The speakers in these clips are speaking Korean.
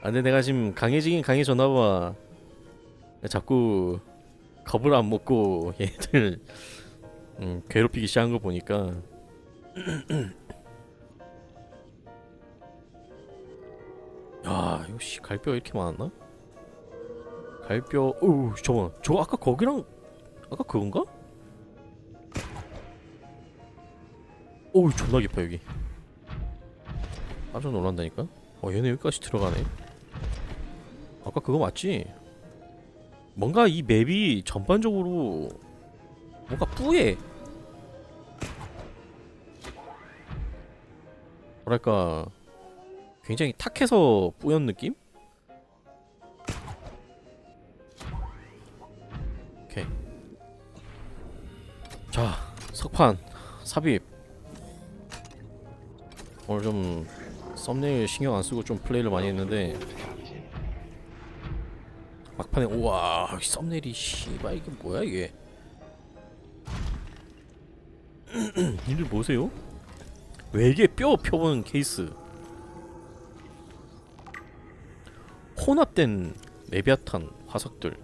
아 근데 내가 지금 강해지긴 강해졌나봐. 자꾸 겁을 안 먹고 얘들 음, 괴롭히기 시작한 거 보니까. 야씨 갈뼈 이렇게 많았나? 갈뼈 어우 저거 저거 아까 거기랑 아까 그건가? 어우 존나 깊어 여기. 깜짝 놀란다니까? 어 얘네 여기까지 들어가네 아까 그거 맞지? 뭔가 이 맵이 전반적으로 뭔가 뿌예 뭐랄까 굉장히 탁해서 뿌연 느낌? 오케이 자 석판 삽입 오늘 좀 썸네일 신경 안 쓰고 좀 플레이를 많이 했는데 막판에 우와 이 썸네일이 씨발 이게 뭐야 이게? 님들 보세요. 외계 뼈 펴본 케이스. 혼합된 레비아탄 화석들.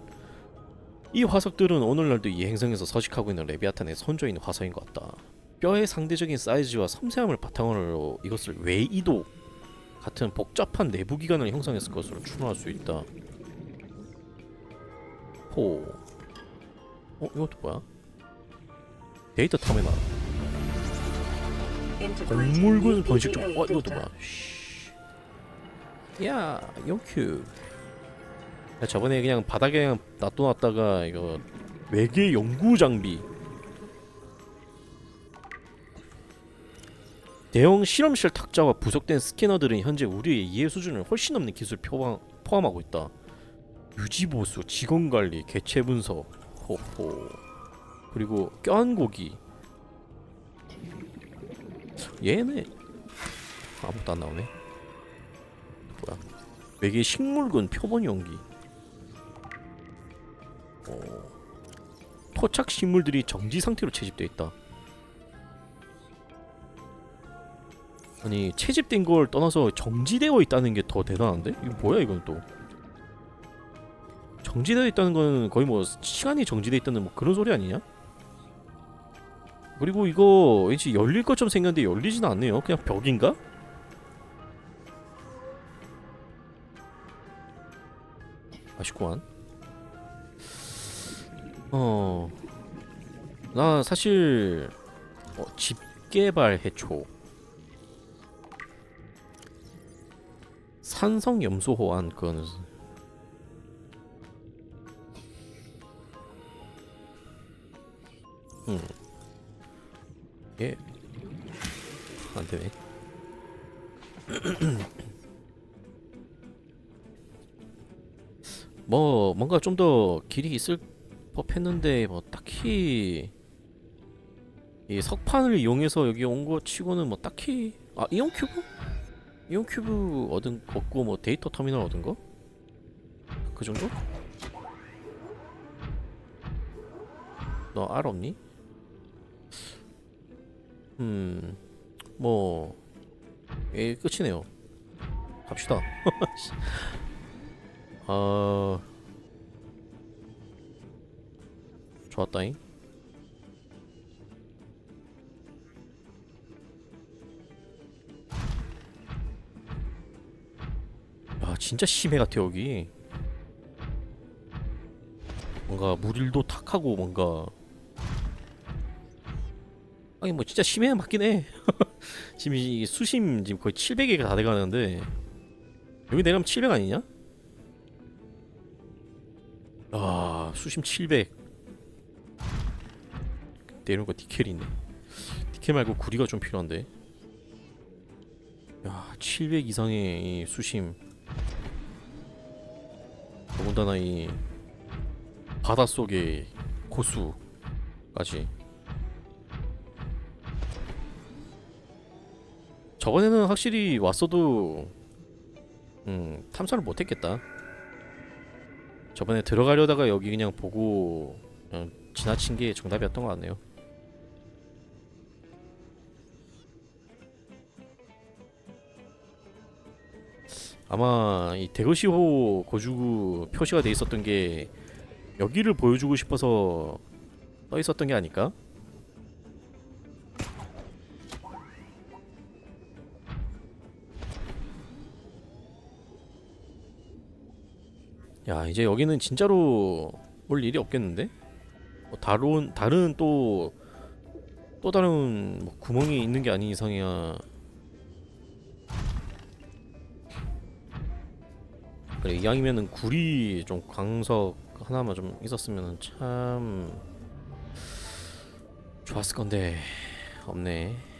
이 화석들은 오늘날도 이 행성에서 서식하고 있는 레비아탄의 선조인 화석인 것 같다. 뼈의 상대적인 사이즈와 섬세함을 바탕으로 이것을 외이도 같은 복잡한 내부 기관을 형성했을 것으로 추론할 수 있다 호. 어 이것도 뭐야? 데이터 터미널. 동물군 번식종. 어 이것도 뭐야? 쉬. 야 용큐. 야, 저번에 그냥 바닥에 그냥 놔둬놨다가 이거 외계 연구 장비. 대형 실험실 탁자와 부속된 스캐너들은 현재 우리의 이해 수준을 훨씬 넘는 기술 포함, 포함하고 있다. 유지 보수, 직원 관리, 개체 분석, 호호. 그리고 껴안 고기. 얘네 아무것도 안 나오네. 뭐야? 외계 식물군 표본 연기. 어. 토착 식물들이 정지 상태로 채집돼 있다. 아니 채집된 걸 떠나서 정지되어 있다는 게 더 대단한데? 이거 뭐야 이건 또? 정지되어 있다는 건 거의 뭐 시간이 정지되어 있다는 뭐 그런 소리 아니냐? 그리고 이거 왠지 열릴 것처럼 생겼는데 열리진 않네요. 그냥 벽인가? 아쉽구만. 어, 나 사실 어, 집 개발 해초, 산성 염소 호환 그거 는 음. 예. 안 되네. 뭐 뭔가 좀 더 길이 있을 법했는데 뭐 딱히 이 석판을 이용해서 여기 온 거 치고는 뭐 딱히 아 이온 큐브? 이온 큐브 얻은 얻고 뭐 데이터 터미널 얻은 거? 그 정도? 너 알 없니? 음, 뭐, 예, 끝이네요. 갑시다. 아, 좋았다잉. 아, 진짜 심해 같아 여기. 뭔가 물일도 탁하고 뭔가 아니 뭐 진짜 심해 맞긴 해. 지금 이 수심 지금 거의 700개가 다 돼가는데 여기 내려면 700 아니냐? 아 수심 700 내려온 거 디켈이 있네. 디켈 말고 구리가 좀 필요한데. 야 700 이상의 이 수심. 더군다나 이 바닷속의 고수까지. 저번에는 확실히 왔어도 음 탐사를 못했겠다 저번에 들어가려다가 여기 그냥 보고 그냥 지나친 게 정답이었던 것 같네요 아마 이 대거시호 고주구 표시가 돼 있었던 게 여기를 보여주고 싶어서 떠 있었던 게 아닐까? 야 이제 여기는 진짜로 올 일이 없겠는데? 뭐 다른 다른 또 또 다른 뭐 구멍이 있는 게 아닌 이상이야. 그래 이왕이면은 구리 좀 광석 하나만 좀 있었으면 참 좋았을 건데 없네.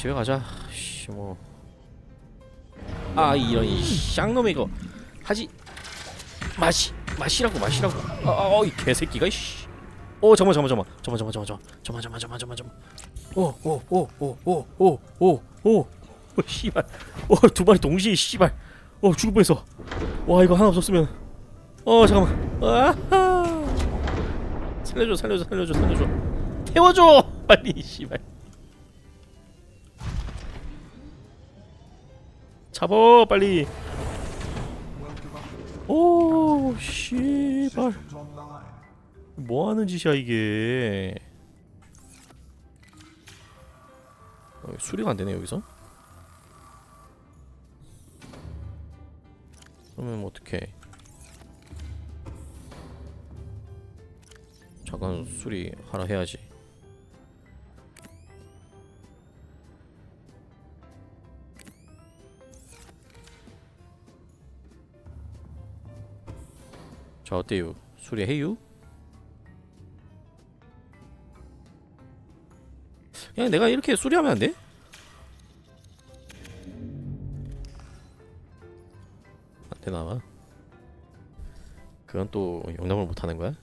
집에 가자. 씨 뭐. 아 이런 이 쌍놈의 이거. 하지. 마시 마시라고 마시라고. 아이 개새끼가 이씨. 어 잠만 잠만 잠만. 잠만 잠만 잠만. 잠만 잠만 잠만 잠만 잠만. 오오오오오오오오 씨발. 어두 마리 동시에 씨발. 어 죽을 뻔했어. 와 이거 하나 없었으면. 어 잠깐만. 아하. 살려줘 살려줘 살려줘 살려줘. 태워줘! 빨리 씨발 잡어 빨리. 오 씨발. 뭐 하는 짓이야 이게? 어, 수리가 안 되네 여기서? 그러면 뭐 어떡해? 잠깐 수리 하나 해야지 자 어때요 수리해요? 그냥 내가 이렇게 수리하면 안 돼? 안 되나 봐. 그건 또 용납을 못 하는 거야?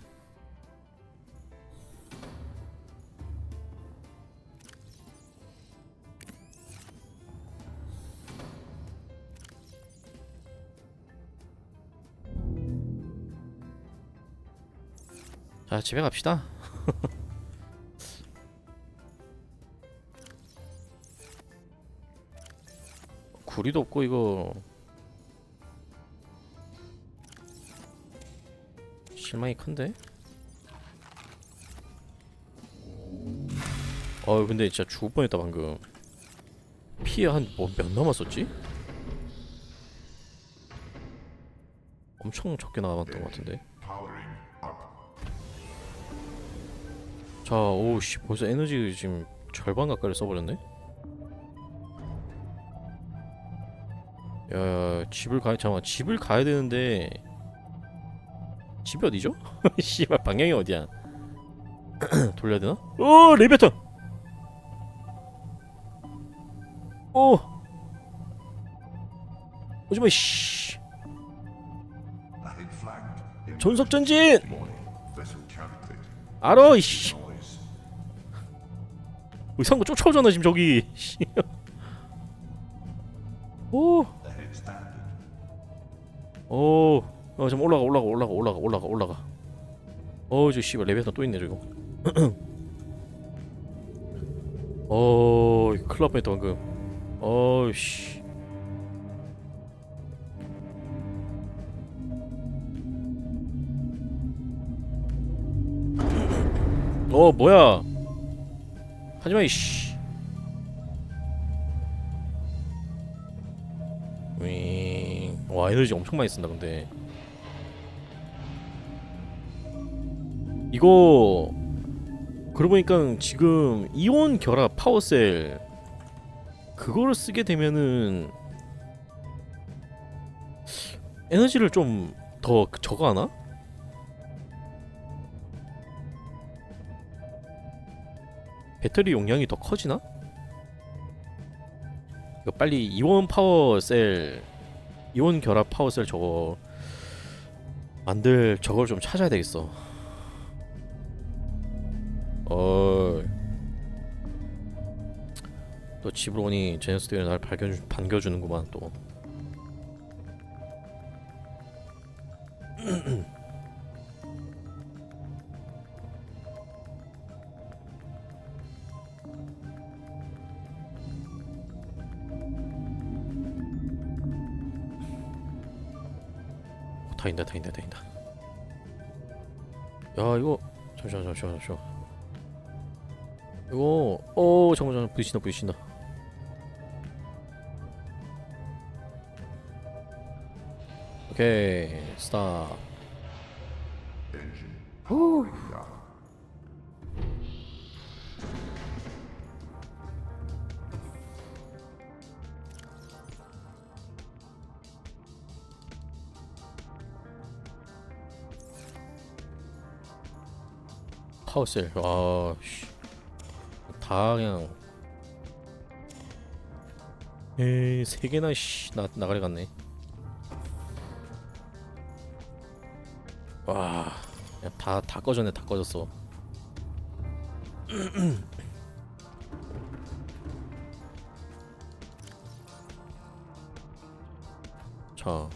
자, 집에 갑시다. 구리도 없고 이거 실망이 큰데? 어 근데 진짜 죽을 뻔했다 방금 피해 한뭐몇 남았었지? 엄청 적게 남았던 것 같은데 자 오우씨 벌써 에너지 지금 절반 가까이를 써버렸네? 야 집을 가야 잠깐 집을 가야 되는데 집이 어디죠? 씨발 방향이 어디야? 돌려야 되나? 오 레베턴! 오 오지마 씨 전속 전진! 알아 이씨 의상거 쫓아오잖아 지금 저기 씨. 오 오, 어, 좀 올라가, 올라가, 올라가, 올라가, 올라가, 올라가. 어, 저 씨발 레벨선 또 있네 저거. 어, 날 뻔했다 방금. 어, 씨. 어, 뭐야? 하지마 이씨. 윙. 와 에너지 엄청 많이 쓴다 근데 이거 그러고 보니까 지금 이온 결합 파워셀 그거를 쓰게 되면은 에너지를 좀 더 저거 하나? 배터리 용량이 더 커지나? 이거 빨리 이온 파워셀 이온 결합 파워셀 저거 만들 저걸 좀 찾아야 되겠어. 어. 또 집으로 오니 제네스들이 날 발견 반겨주는구만 또. 다인다 다인다 다인다. 야 이거 잠시만 잠시만 잠시만. 이거 어 잠깐만 잠깐만. 부딪힌다 부딪힌다. 오케이 스탑 파워셀. 와 씨. 다 그냥 에이 세 개나 씨 나 나가리 갔네. 와다다 꺼졌네 다 꺼졌어. 자.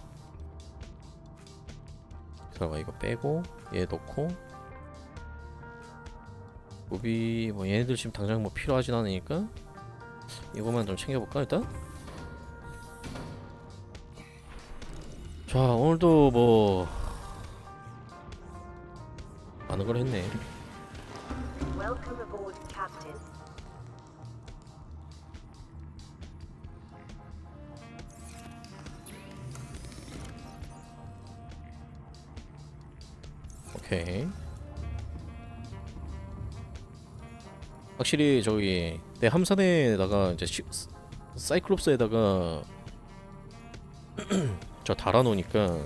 잠깐만 이거 빼고 얘 넣고 무비 뭐 얘네들 지금 당장 뭐 필요하진 않으니까 이거만 좀 챙겨볼까 일단? 자 오늘도 뭐 많은 걸 했네. 오케이 확실히 저기 내 함선에다가 이제 시, 스- 사이클롭스에다가 저 달아놓으니까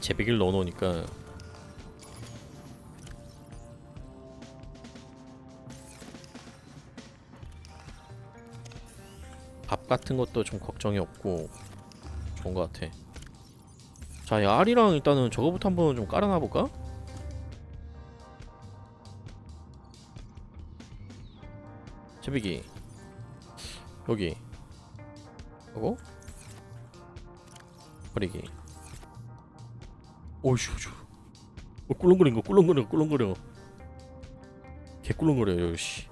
재배기를 넣어놓으니까 밥 같은 것도 좀 걱정이 없고 좋은 것 같아. 자, 이 알이랑 일단은 저거부터 한번 좀 깔아놔 볼까? 재배기. 여기. 요거 버리기. 오이씨 어, 꿀렁거리는 거 꿀렁거려 꿀렁거려. 개 꿀렁거려 요 씨.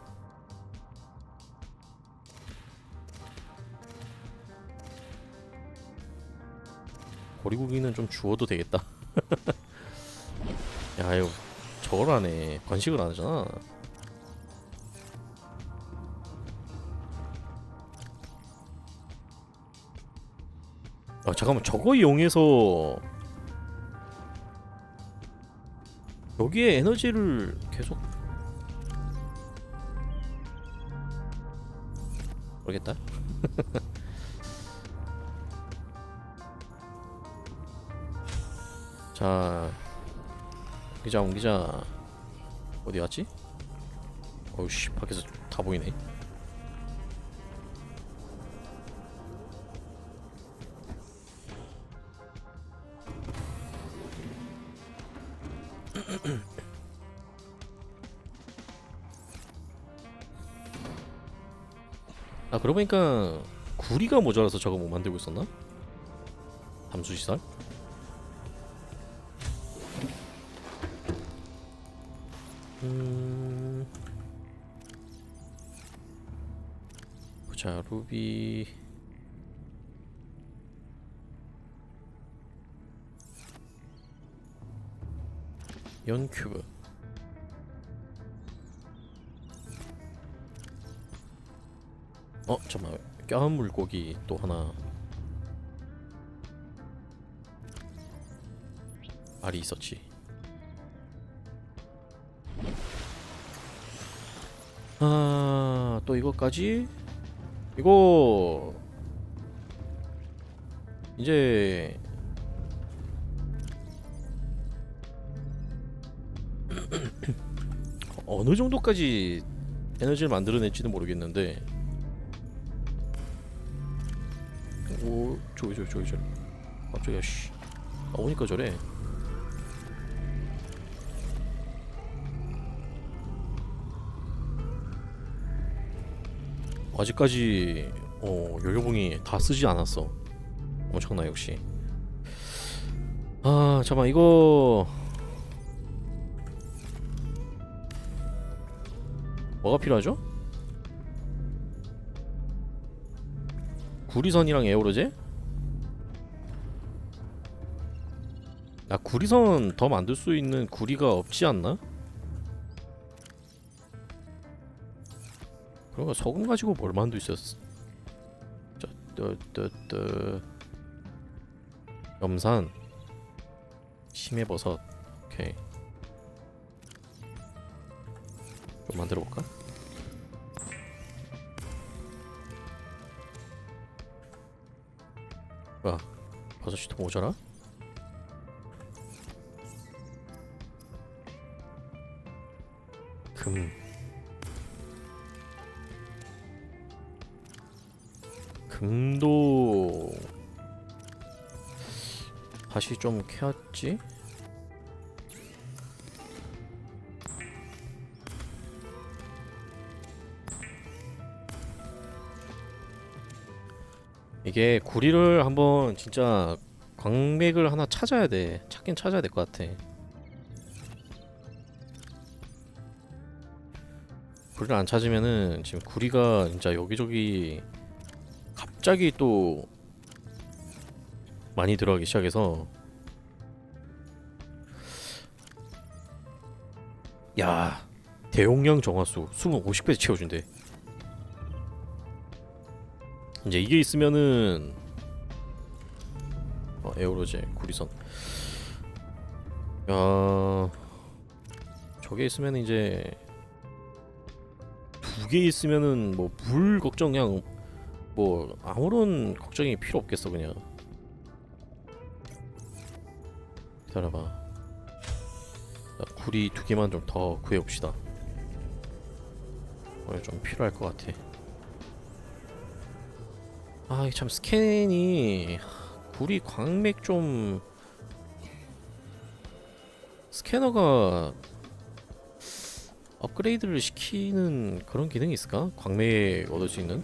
보리고기는 좀 주워도 되겠다. 야 이거 저걸 하네 번식을 안 하잖아 아 잠깐만 저거 이용해서 여기에 에너지를 계속 모르겠다. 자 옮기자 옮기자. 어디 갔지? 어우씨 밖에서 다 보이네 아 그러고 보니까 구리가 모자라서 저거 못 만들고 있었나? 담수시설? 음... 보자 루비 연큐브 어 잠깐만. 껴한 물고기 또 하나. 알이 있었지. 아또 이거까지? 이거. 이제. 어느 정도까지 에너지를 만들어낼지는 모르겠는데 오 저기 저기 저기 저기 갑자기 씨. 아, 오니까 저래. 아직까지 어 연료봉이 다 쓰지 않았어. 엄청나 역시. 아 잠깐 이거. 뭐가 필요하죠? 구리선이랑 에어로제? 나 구리선 더 만들 수 있는 구리가 없지 않나? 그러니까 석은 가지고 뭘 만들 수 있었어? 쩌떠떠떠 염산 심해버섯 오케이 좀 만들어 볼까? 버섯이 더 모자라? 금 금도 다시 좀 캐왔지? 이게 구리를 한번 진짜 광맥을 하나 찾아야 돼. 찾긴 찾아야 될 것 같아. 구리를 안 찾으면은 지금 구리가 진짜 여기저기 갑자기 또 많이 들어가기 시작해서 야 대용량 정화수 수분 50배 채워준대. 이제 이게 있으면은 어, 에어로제 구리선. 야 저게 있으면 이제 두 개 있으면은 뭐 물 걱정 그냥 뭐 아무런 걱정이 필요 없겠어 그냥. 기다려봐. 자, 구리 두 개만 좀 더 구해봅시다. 오늘 좀 필요할 것 같아 아, 참 스캔이 구리 광맥 좀 스캐너가 업그레이드를 시키는 그런 기능이 있을까? 광맥 얻을 수 있는?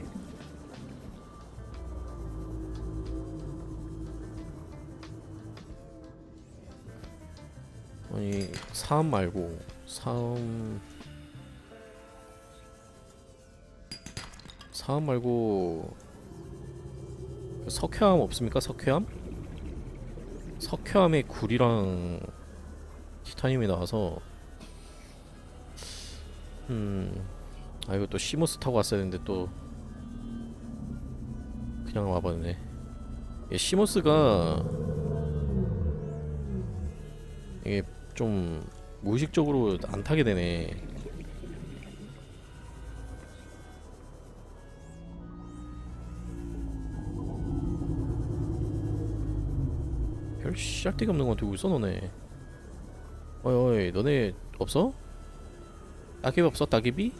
아니, 사암 말고 사암 사암 말고 석회암 없습니까? 석회암? 석회암에 구리랑 티타늄이 나와서 음... 아 이거 또 시모스 타고 왔어야 되는데 또 그냥 와버리네 이 시모스가 이게 좀 무의식적으로 안 타게 되네 별 씨알데기 없는 건 들고 있어 너네 어이 어이 너네 없어? 따개비 없어 따개비?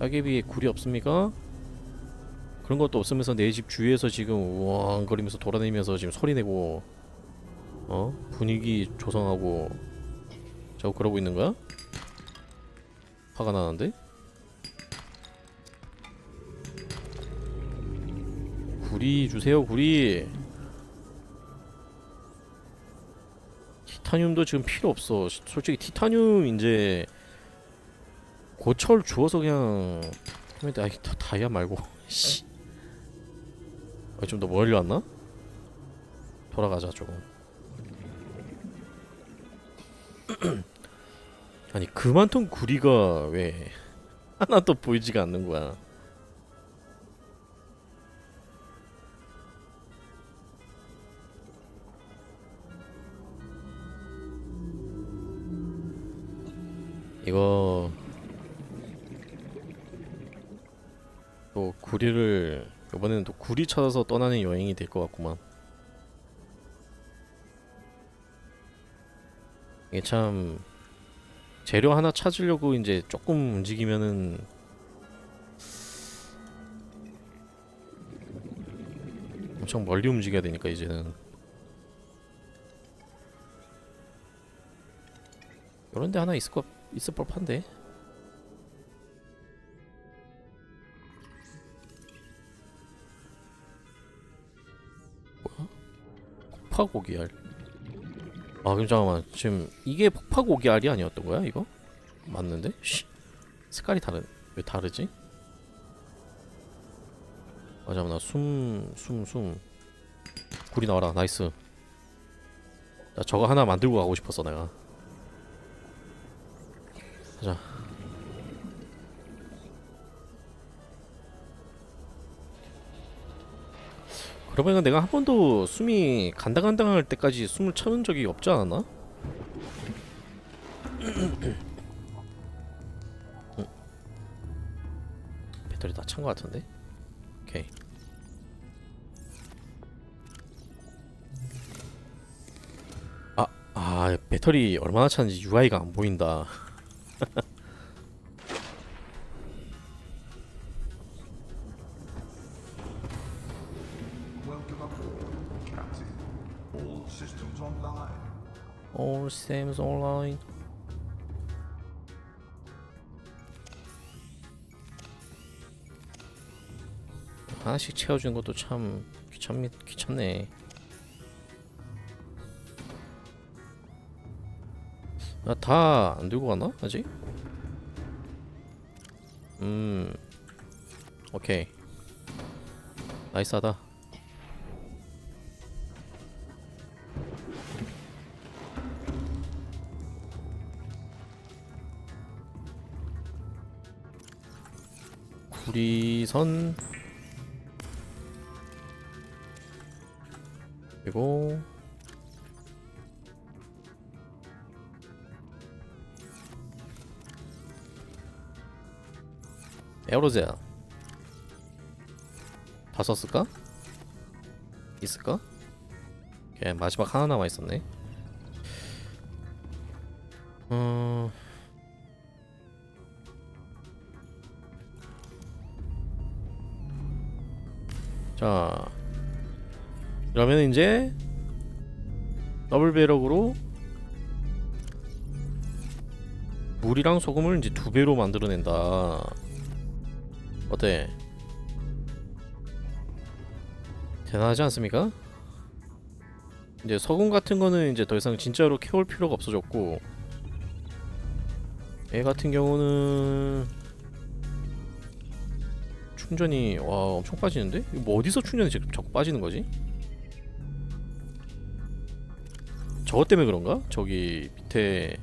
따개비에 굴이 없습니까? 그런 것도 없으면서 내 집 주위에서 지금 우왕거리면서 돌아다니면서 지금 소리 내고 어? 분위기 조성하고 저거 그러고 있는 거야? 화가 나는데? 구리 주세요 구리. 티타늄도 지금 필요 없어. 시- 솔직히 티타늄 이제 고철 주워서 그냥 하면 돼. 아이 다, 다이아 말고. 씨. 아, 좀더 멀리 왔나? 돌아가자 조금. 아니 그 많던 구리가 왜 하나도 보이지가 않는 거야 이거 또 구리를 이번에는 또 구리 찾아서 떠나는 여행이 될 것 같구만. 이게 참 재료 하나 찾으려고 이제 조금 움직이면은 엄청 멀리 움직여야 되니까 이제는 이런 데 하나 있을 것 같... 있을 법한데 뭐야? 폭파고기알 아 그럼 잠깐만 지금 이게 폭파고기알이 아니었던 거야 이거? 맞는데? 씨. 색깔이 다른 왜 다르지? 아 잠깐만 숨 숨 숨 굴이 나와라 나이스 나 저거 하나 만들고 가고 싶었어 내가 가자 그러고 보니까 내가 한 번도 숨이 간당간당할 때까지 숨을 참은 적이 없지 않았나? 응. 배터리 다찬거 같은데? 오케이 아, 아 배터리 얼마나 차는지 UI가 안 보인다 All systems online 하나씩 채워주는 것도 참 귀찮 귀찮네. 나 다 안 들고 가나 아직? 음, 오케이. 나이스하다. 구리선 그리고 에어로젤 다 썼을까? 있을까? 오케이 마지막 하나 남아 있었네. 음. 자 그러면 이제 더블 배럭으로 물이랑 소금을 이제 두 배로 만들어낸다. 어때? 대단하지 않습니까? 이제 소금 같은 거는 이제 더 이상 진짜로 캐올 필요가 없어졌고 얘 같은 경우는 충전이 와 엄청 빠지는데? 이거 뭐 어디서 충전이 자- 자꾸 빠지는 거지? 저것 때문에 그런가? 저기 밑에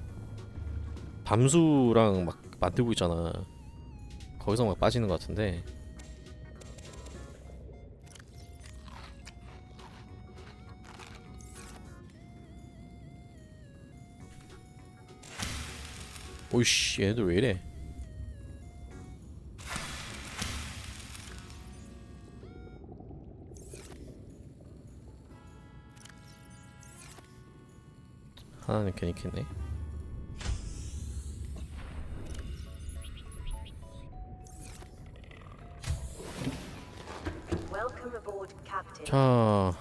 밤수랑 막 만들고 있잖아. 거기서 막 빠지는 것 같은데. 오이씨 얘들 왜 이래? 하나는 괜히 켰네. 자,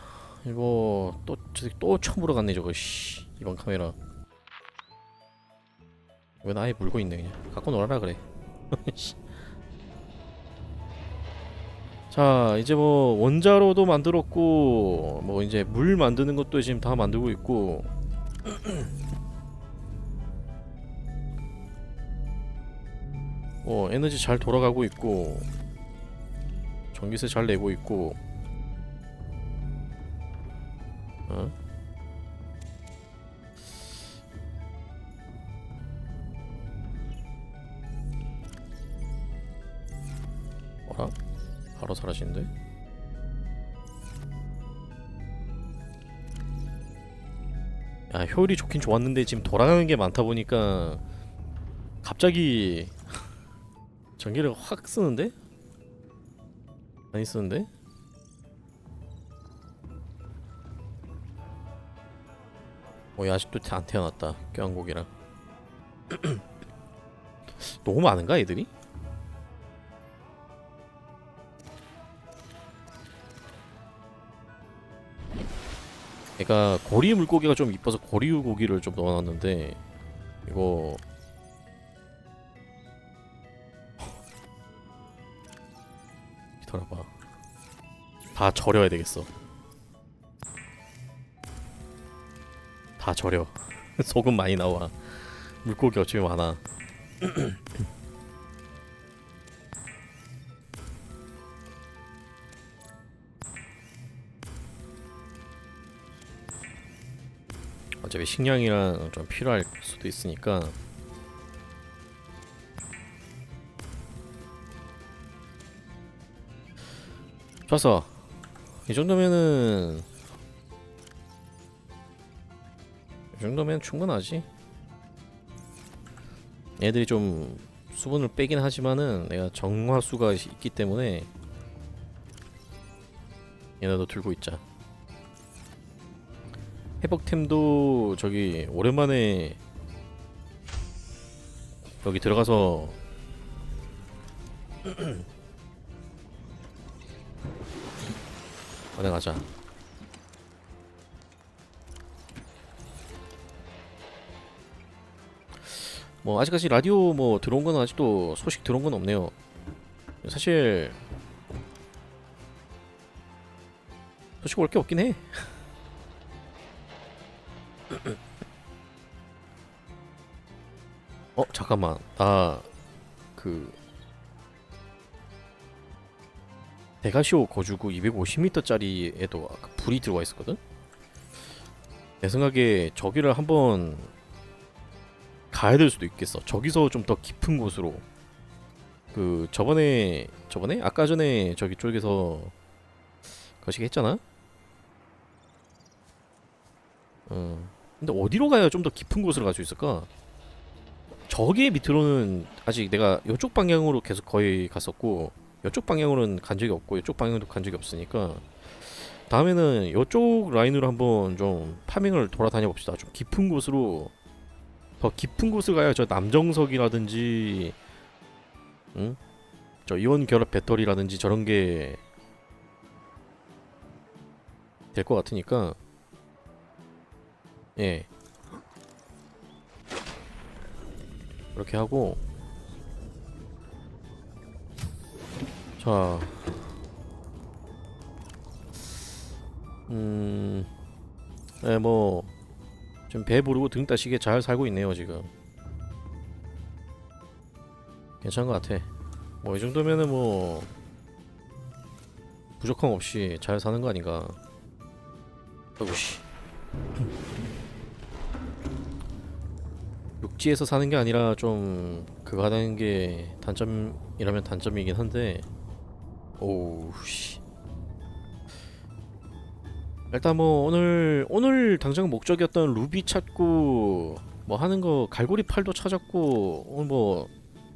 이거 또 저기 또 처음으로 갔네 저거. 씨, 이번 카메라. 이건 아예 물고 있네 그냥. 갖고 놀아라 그래. 씨. 자, 이제 뭐 원자로도 만들었고, 뭐 이제 물 만드는 것도 지금 다 만들고 있고. 어, 에너지 잘 돌아가고 있고. 전기세 잘 내고 있고. 효율이 좋긴 좋았는데 지금 돌아가는 게 많다 보니까 갑자기 전기를 확 쓰는데? 많이 쓰는데? 어, 야, 아직도 안 태어났다. 껴안고기랑. 너무 많은가, 애들이? 얘가 고리 물고기가 좀 이뻐서 고리 고기를 좀 넣어놨는데 이거. 기다려봐. 다 절여야 되겠어. 다 절여. 소금 많이 나와. 물고기 어차피 많아 어차피 식량이랑 좀 필요할 수도 있으니까. 좋았어. 이 정도면은 이 정도면 충분하지. 얘들이 좀 수분을 빼긴 하지만은 내가 정화수가 있기 때문에 얘네도 들고 있자 회복템도 저기 오랜만에 여기 들어가서 안녕하자. 뭐 아직까지 라디오 뭐 들어온 건 아직도 소식 들어온 건 없네요. 사실 소식 올 게 없긴 해 잠깐만 나그 대가시오 거주구 250m짜리에도 아까 불이 들어와 있었거든. 내 생각에 저기를 한번 가야 될 수도 있겠어. 저기서 좀 더 깊은 곳으로 그 저번에 저번에 아까 전에 저기 쪽에서 거시기 했잖아. 어. 근데 어디로 가야 좀 더 깊은 곳으로 갈 수 있을까? 저기 밑으로는 아직 내가 이쪽 방향으로 계속 거의 갔었고 이쪽 방향으로는 간 적이 없고 이쪽 방향으로 간 적이 없으니까 다음에는 이쪽 라인으로 한번 좀 파밍을 돌아다녀 봅시다. 좀 깊은 곳으로 더 깊은 곳을 가야 저 남정석이라든지 응? 저 이온 결합 배터리라든지 저런 게 될 것 같으니까 예 이렇게 하고 자 음, 예, 뭐, 지금 배 부르고 등 따시게 잘 살고 있네요, 지금. 괜찮은 것 같아. 뭐, 이 정도면은 뭐, 부족함 없이 잘 사는 거 아닌가. 어우씨. 육지에서 사는 게 아니라 좀 그거 하는 게 단점이라면 단점이긴 한데. 오우 씨. 일단 뭐 오늘 오늘 당장 목적이었던 루비 찾고 뭐 하는 거 갈고리 팔도 찾았고 오늘 뭐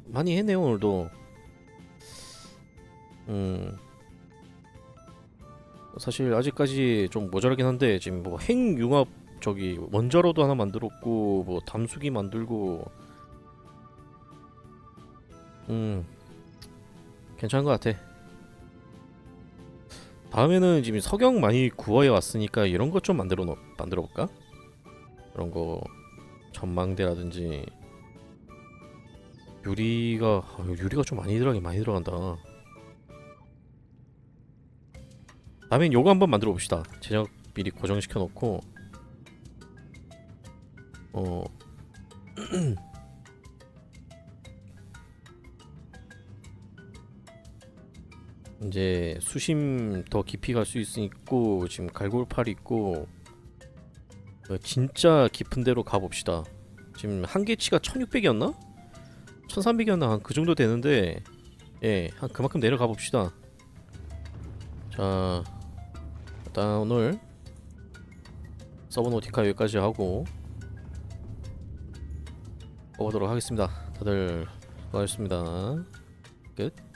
많이 했네요 오늘도. 음. 사실 아직까지 좀 모자라긴 한데 지금 뭐 핵융합 저기 원자로도 하나 만들었고 뭐 담수기 만들고. 음 괜찮은 것 같아. 다음에는 지금 석영 많이 구워해 왔으니까 이런 것 좀 만들어 놓 만들어 볼까? 이런 거 전망대라든지. 유리가 아, 유리가 좀 많이 들어가긴 많이 들어간다. 다음엔 요거 한번 만들어 봅시다. 제작 미리 고정시켜 놓고 어 이제 수심 더 깊이 갈 수 있고 지금 갈골팔 있고 어, 진짜 깊은 데로 가봅시다. 지금 한계치가 1600이었나? 1300이었나? 한 그 정도 되는데 예, 한 그만큼 내려가 봅시다. 자, 일단 오늘 서브노티카 여기까지 하고 가보도록 하겠습니다. 다들 수고하셨습니다. 끝.